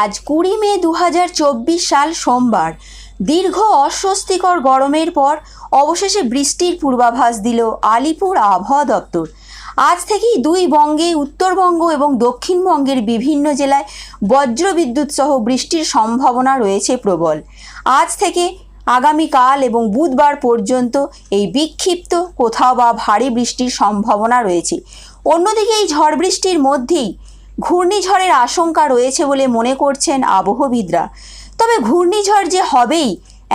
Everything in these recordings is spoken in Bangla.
আজ কুড়ি মে দু হাজার চব্বিশ সাল সোমবার। দীর্ঘ অস্বস্তিকর গরমের পর অবশেষে বৃষ্টির পূর্বাভাস দিল আলিপুর আবহাওয়া দপ্তর। আজ থেকেই দুই বঙ্গে, উত্তরবঙ্গ এবং দক্ষিণবঙ্গের বিভিন্ন জেলায় বজ্রবিদ্যুৎ সহ বৃষ্টির সম্ভাবনা রয়েছে প্রবল। আজ থেকে আগামীকাল এবং বুধবার পর্যন্ত এই বিক্ষিপ্ত, কোথাও বা ভারী বৃষ্টির সম্ভাবনা রয়েছে। অন্যদিকে এই ঝড় বৃষ্টির মধ্যেই ঘূর্ণিঝড়ের আশঙ্কা রয়েছে বলে মনে করছেন আবহবিদরা। তবে ঘূর্ণিঝড় যে হবেই,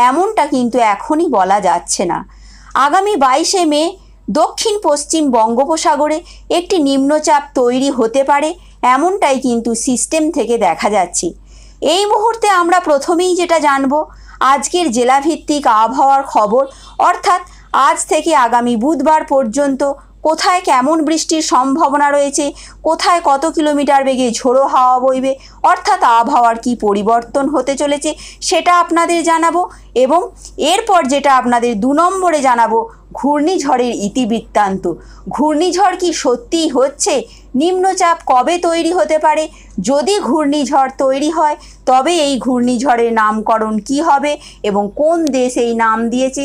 এমনটা কিন্তু এখনই বলা যাচ্ছে না। আগামী বাইশে মে, দক্ষিণ পশ্চিম বঙ্গোপসাগরে একটি নিম্নচাপ তৈরি হতে পারে, এমনটাই কিন্তু সিস্টেম থেকে দেখা যাচ্ছে। এই মুহূর্তে আমরা প্রথমেই যেটা জানব, আজকের জেলাভিত্তিক আবহাওয়ার খবর, অর্থাৎ আজ থেকে আগামী বুধবার পর্যন্ত কোথায় কেমন বৃষ্টির সম্ভাবনা রয়েছে? কোথায় কত কিলোমিটার বেগে ঝোড়ো হাওয়া বইবে? অর্থাৎ আবহাওয়ার কি পরিবর্তন হতে চলেছে সেটা আপনাদের জানাব এবং এরপর যেটা আপনাদের দু নম্বরে জানাব, ঘূর্ণিঝড়ের ইতিবৃত্তান্ত। ঘূর্ণিঝড় কি সত্যিই হচ্ছে? নিম্নচাপ কবে তৈরি হতে পারে? যদি ঘূর্ণিঝড় তৈরি হয়, তবে এই ঘূর্ণিঝড়ের নামকরণ কি হবে এবং কোন দেশ এই নাম দিয়েছে?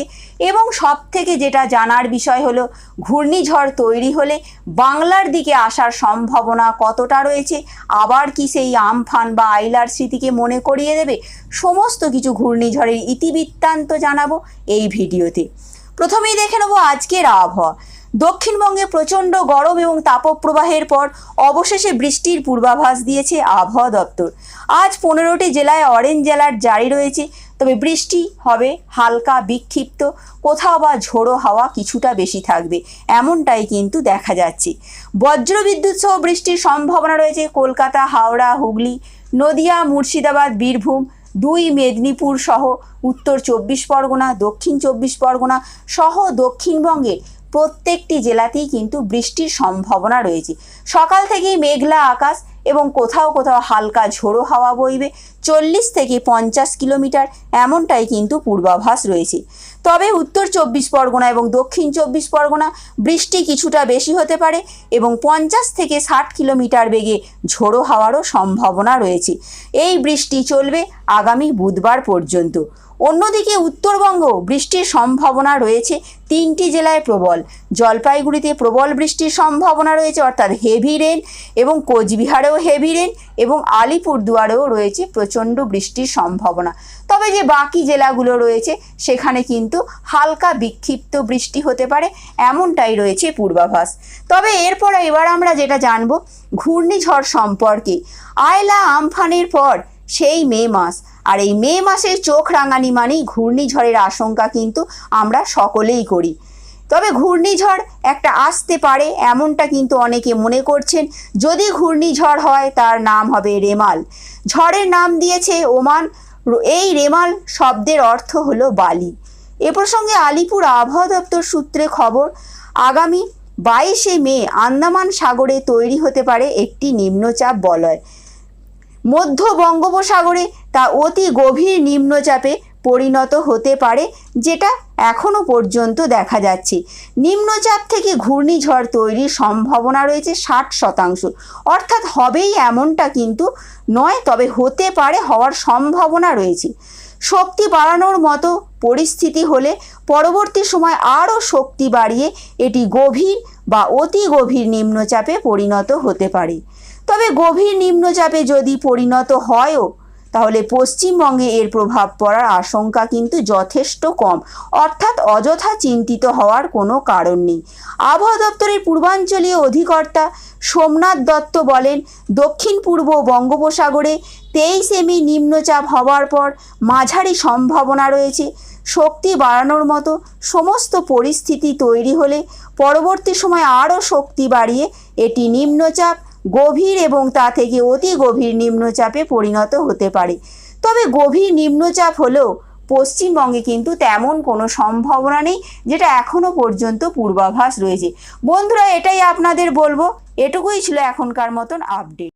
এবং সব থেকে যেটা জানার বিষয় হলো, ঘূর্ণিঝড় তৈরি হলে বাংলার দিকে আসার সম্ভাবনা কতটা রয়েছে? আবার কি সেই আমফান বা আইলার স্মৃতিকে মনে করিয়ে দেবে? সমস্ত কিছু ঘূর্ণিঝড়ের ইতিবৃত্তান্ত জানাব এই ভিডিওতে। প্রথমেই দেখে নেব আজকের আবহাওয়া। দক্ষিণবঙ্গে প্রচণ্ড গরম এবং তাপপ্রবাহের পর অবশেষে বৃষ্টির পূর্বাভাস দিয়েছে আবহাওয়া দপ্তর। আজ পনেরোটি জেলায় অরেঞ্জ অ্যালার্ট জারি রয়েছে, তবে বৃষ্টি হবে হালকা বিক্ষিপ্ত, কোথাও বা ঝোড়ো হাওয়া কিছুটা বেশি থাকবে, এমনটাই কিন্তু দেখা যাচ্ছে। বজ্রবিদ্যুৎ সহ বৃষ্টির সম্ভাবনা রয়েছে কলকাতা, হাওড়া, হুগলি, নদিয়া, মুর্শিদাবাদ, বীরভূম, দুই মেদিনীপুর সহ উত্তর চব্বিশ পরগনা, দক্ষিণ চব্বিশ পরগনা সহ দক্ষিণবঙ্গের প্রত্যেকটি জেলাতেই কিন্তু বৃষ্টির সম্ভাবনা রয়েছে। সকাল থেকেই মেঘলা আকাশ এবং কোথাও কোথাও হালকা ঝোড়ো হাওয়া বইবে। চল্লিশ থেকে পঞ্চাশ কিলোমিটার এমনটাই কিন্তু পূর্বাভাস রয়েছে। তবে উত্তর চব্বিশ পরগনা এবং দক্ষিণ চব্বিশ পরগনা বৃষ্টি কিছুটা বেশি হতে পারে এবং পঞ্চাশ থেকে ষাট কিলোমিটার বেগে ঝোড়ো হাওয়ারও সম্ভাবনা রয়েছে। এই বৃষ্টি চলবে আগামী বুধবার পর্যন্ত। অন্যদিকে উত্তরবঙ্গ বৃষ্টির সম্ভাবনা রয়েছে তিনটি জেলায় প্রবল। জলপাইগুড়িতে প্রবল বৃষ্টির সম্ভাবনা রয়েছে, অর্থাৎ হেভি রেন এবং কোচবিহারেও হেভি রেন এবং আলিপুরদুয়ারেও রয়েছে প্রচণ্ড বৃষ্টির সম্ভাবনা। তবে যে বাকি জেলাগুলো রয়েছে, সেখানে কিন্তু হালকা বিক্ষিপ্ত বৃষ্টি হতে পারে, এমনটাই রয়েছে পূর্বাভাস। তবে এরপর এবার আমরা যেটা জানব, ঘূর্ণিঝড় সম্পর্কে। আয়লা আমফানের পর সেই মে মাস, আর এই মে মাসের চোখ রাঙানি মানেই ঘূর্ণিঝড়ের আশঙ্কা কিন্তু আমরা সকলেই করি। তবে ঘূর্ণিঝড় একটা আসতে পারে, এমনটা কিন্তু অনেকে মনে করছেন। যদি ঘূর্ণিঝড় হয়, তার নাম হবে রেমাল। ঝড়ের নাম দিয়েছে ওমান। এই রেমাল শব্দের অর্থ হলো বালি। এ প্রসঙ্গে আলিপুর আবহাওয়া দপ্তর সূত্রে খবর, আগামী বাইশে মে আন্দামান সাগরে তৈরি হতে পারে একটি নিম্নচাপ বলয়। মধ্য বঙ্গোপসাগরে তা অতি গভীর নিম্নচাপে পরিণত হতে পারে, যেটা এখনও পর্যন্ত দেখা যাচ্ছে। নিম্নচাপ থেকে ঘূর্ণিঝড় তৈরির সম্ভাবনা রয়েছে ষাট শতাংশ। অর্থাৎ হবেই এমনটা কিন্তু নয়, তবে হতে পারে হওয়ার সম্ভাবনা রয়েছে। শক্তি বাড়ানোর মতো পরিস্থিতি হলে পরবর্তী সময় আরও শক্তি বাড়িয়ে এটি গভীর বা অতি গভীর নিম্নচাপে পরিণত হতে পারে। তবে গভীর নিম্নচাপে যদি পরিণত হয়ও তাহলে পশ্চিমবঙ্গে এর প্রভাব পড়ার আশঙ্কা কিন্তু যথেষ্ট কম। অর্থাৎ অযথা চিন্তিত হওয়ার কোনো কারণ নেই। আবহাওয়া দপ্তরের পূর্বাঞ্চলীয় অধিকর্তা সোমনাথ দত্ত বলেন, দক্ষিণ পূর্ব বঙ্গোপসাগরে তেইশ এমি নিম্নচাপ হওয়ার পর মাঝারি সম্ভাবনা রয়েছে। শক্তি বাড়ানোর মতো সমস্ত পরিস্থিতি তৈরি হলে পরবর্তী সময় আরও শক্তি বাড়িয়ে এটি নিম্নচাপ গভীর এবং তা থেকে অতি গভীর নিম্নচাপে পরিণত হতে পারে। তবে গভীর নিম্নচাপ হলেও পশ্চিমবঙ্গে কিন্তু তেমন কোনো সম্ভাবনা নেই, যেটা এখনও পর্যন্ত পূর্বাভাস রয়েছে। বন্ধুরা, এটাই আপনাদের বলব। এটুকুই ছিল এখনকার মতন আপডেট